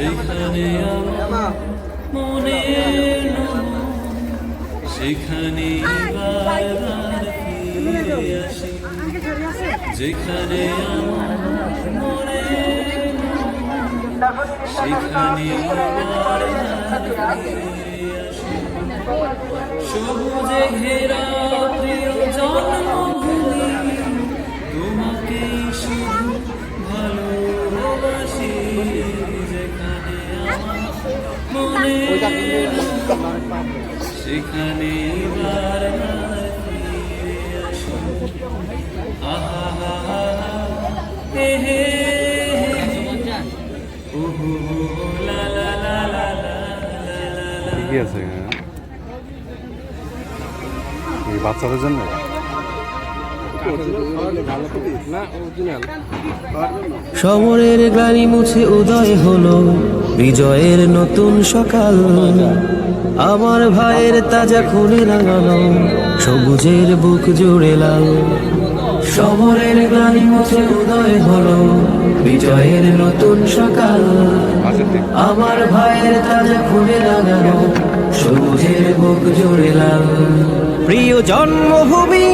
যেখানে মনে সেখানে যেখানে মনে সেখানে সবুজে ঘেরা প্রিয় জন্মভূমি। মনে সেখানে বারবার আহা হা হা হে হে লা লা লা লা লা লা লা ঠিকই আছে এই বাচ্চাদের জন্য? সমরের গ্লানি মুছে উদয় হলো, বিজয়ের নতুন সকাল। আমার ভাইয়ের তাজা খুনে রাঙানো সবুজের বুক জুড়ে লাল। সমরের গ্লানি মুছে উদয় হলো, বিজয়ের নতুন সকাল। আমার ভাইয়ের তাজা খুলে লাগানো সবুজের বুক জুড়ে লাল। প্রিয় জন্মভূমি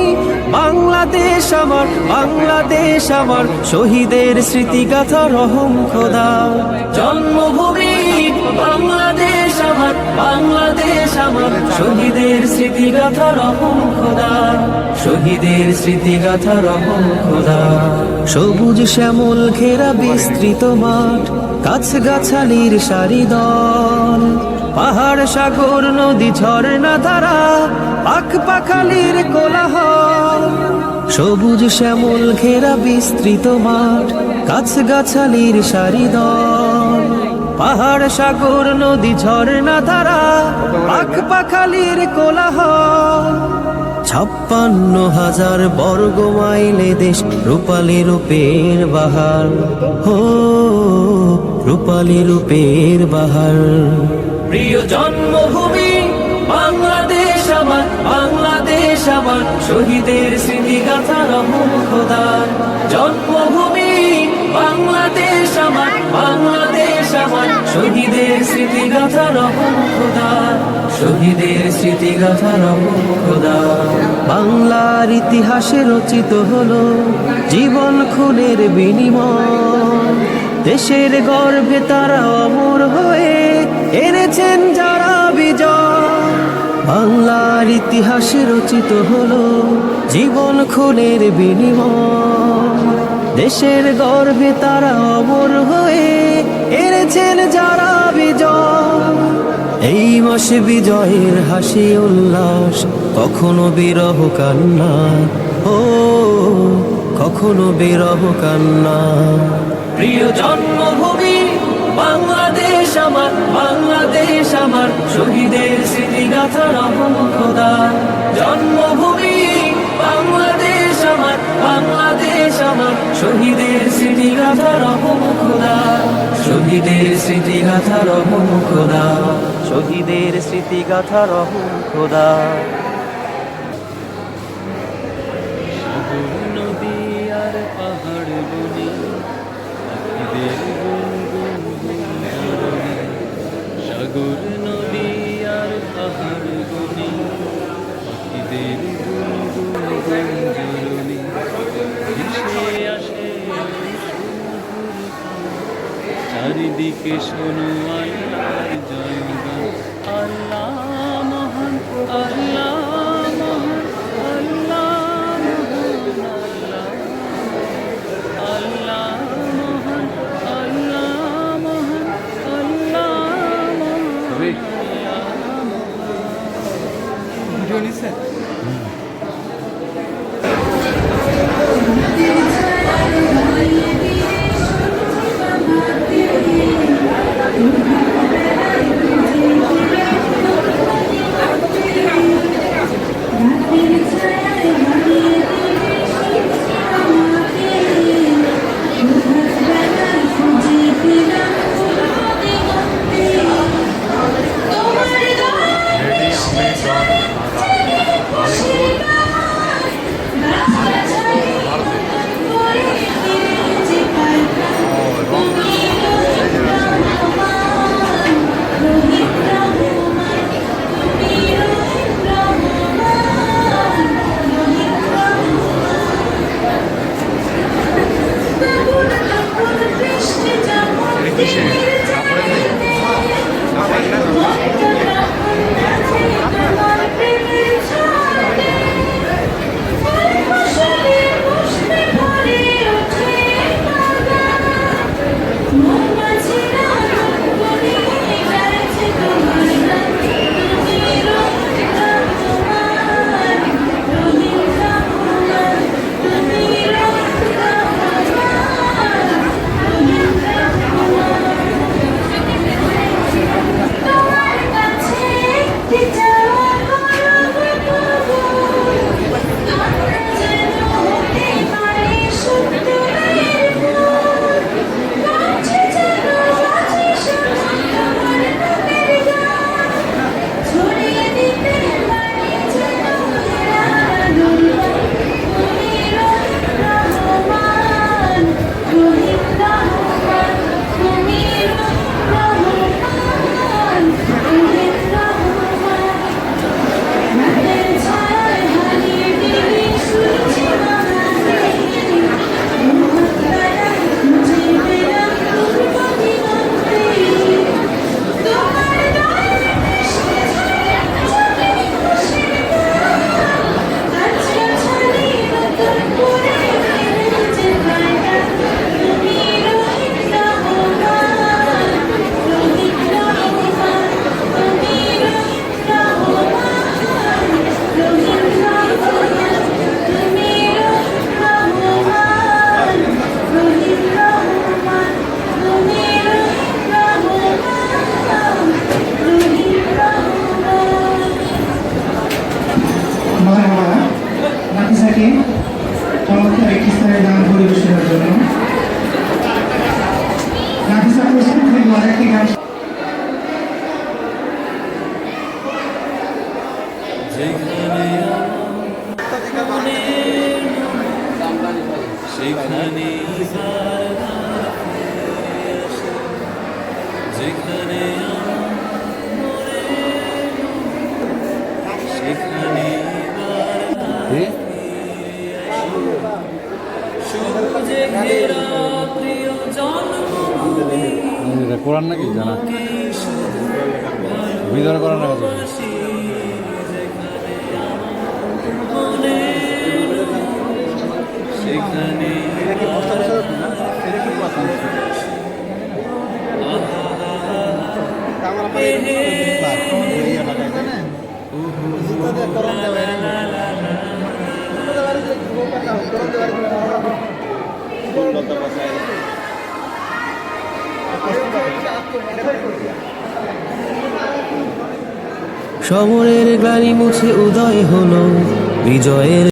বাংলাদেশ আমার বাংলাদেশ আমার, শহীদের স্মৃতিগাথা রহম খোদা। জন্মভূমি, বাংলাদেশ আমার বাংলাদেশ আমার, শহীদের স্মৃতিগাথা রহম খোদা। শহীদের স্মৃতিগাথা রহম খোদা। সবুজ শ্যামল ঘেরা বিস্তৃত মাঠ গাছ গাছালির সারি দল। পাহাড় সাগর, নদী, ঝর্ণা ধারা পাখ পাখালির কোলাহল। সবুজ শ্যামল ঘেরা বিস্তৃত মাঠ গাছ গাছালির সারি দল। পাহাড় সাগর, নদী, ঝর্ণা ধারা পাখ পাখালির কোলাহল। ছাপ্পান্ন হাজার বর্গ মাইলে দেশ রূপালী রূপের বাহার। হো, রূপালী রূপের বাহার। প্রিয় জন্মভূমি, বাংলাদেশ আমার বাংলাদেশ আমার। শহীদের স্মৃতিগাথা রহম জন্মভূমি, বাংলাদেশ আমার বাংলাদেশ আমার। শহীদের স্মৃতিগাথা রহম শহীদের স্মৃতিগাথা রহম বাংলার ইতিহাসে রচিত হলো জীবন খুনের বিনিময়। দেশের গর্ভে তারা অমর হয়ে এনেছেন যারা বিজয়। বাংলার ইতিহাসে রচিত হলো জীবন খুনের বিনিময়। দেশের গর্ভে তারা অমর হয়ে এনেছেন যারা বিজয়। এই মাসে বিজয়ের হাসি উল্লাস, কখনো বিরহ কান্না, ও কখনো বিরহ কান্না। প্রিয় জন্মভূমি, বাংলাদেশ আমার বাংলাদেশ আমার। শহীদের স্মৃতিগাথা রহম খোদা। জন্মভূমি, বাংলাদেশ আমার বাংলাদেশ আমার। শহীদের স্মৃতিগাথা রহম খোদা। শহীদের স্মৃতিগাথা রহম খোদা। শহীদের স্মৃতিগাথা রহম খোদা। চারিদিকে শোনো আল্লাহ জয় আল্লাহ মহান আল্লাহ মারহাবা যেখানে সেখানে যেখানে সেখানে কোরআন নাকি জানা? বিদায় করার নাকি? সমরের গ্লানি মুছে উদয় হলো বিজয়ের